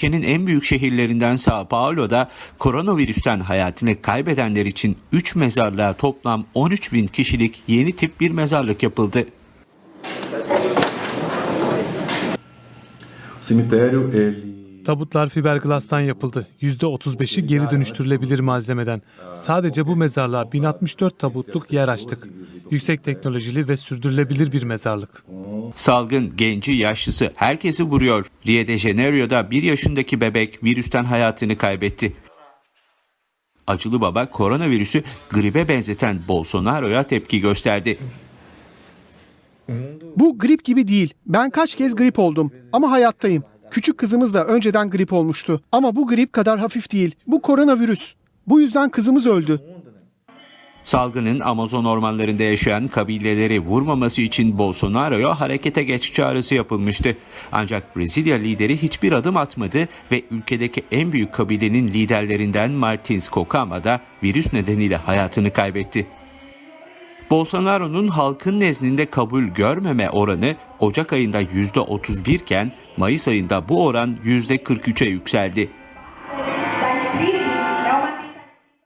Ülkenin en büyük şehirlerinden Sao Paulo'da koronavirüsten hayatını kaybedenler için 3 mezarlığa toplam 13 bin kişilik yeni tip bir mezarlık yapıldı. Cemitério, Tabutlar fiberglastan yapıldı. %35'i geri dönüştürülebilir malzemeden. Sadece bu mezarlığa 1064 tabutluk yer açtık. Yüksek teknolojili ve sürdürülebilir bir mezarlık. Salgın genci yaşlısı herkesi vuruyor. Rio de Janeiro'da 1 yaşındaki bebek virüsten hayatını kaybetti. Acılı baba koronavirüsü gribe benzeten Bolsonaro'ya tepki gösterdi. Bu grip gibi değil. Ben kaç kez grip oldum ama hayattayım. Küçük kızımız da önceden grip olmuştu. Ama bu grip kadar hafif değil. Bu koronavirüs. Bu yüzden kızımız öldü. Salgının Amazon ormanlarında yaşayan kabileleri vurmaması için Bolsonaro'ya harekete geç çağrısı yapılmıştı. Ancak Brezilya lideri hiçbir adım atmadı ve ülkedeki en büyük kabilenin liderlerinden Martins Kokama da virüs nedeniyle hayatını kaybetti. Bolsonaro'nun halkın nezdinde kabul görmeme oranı Ocak ayında %31 iken Mayıs ayında bu oran %43'e yükseldi.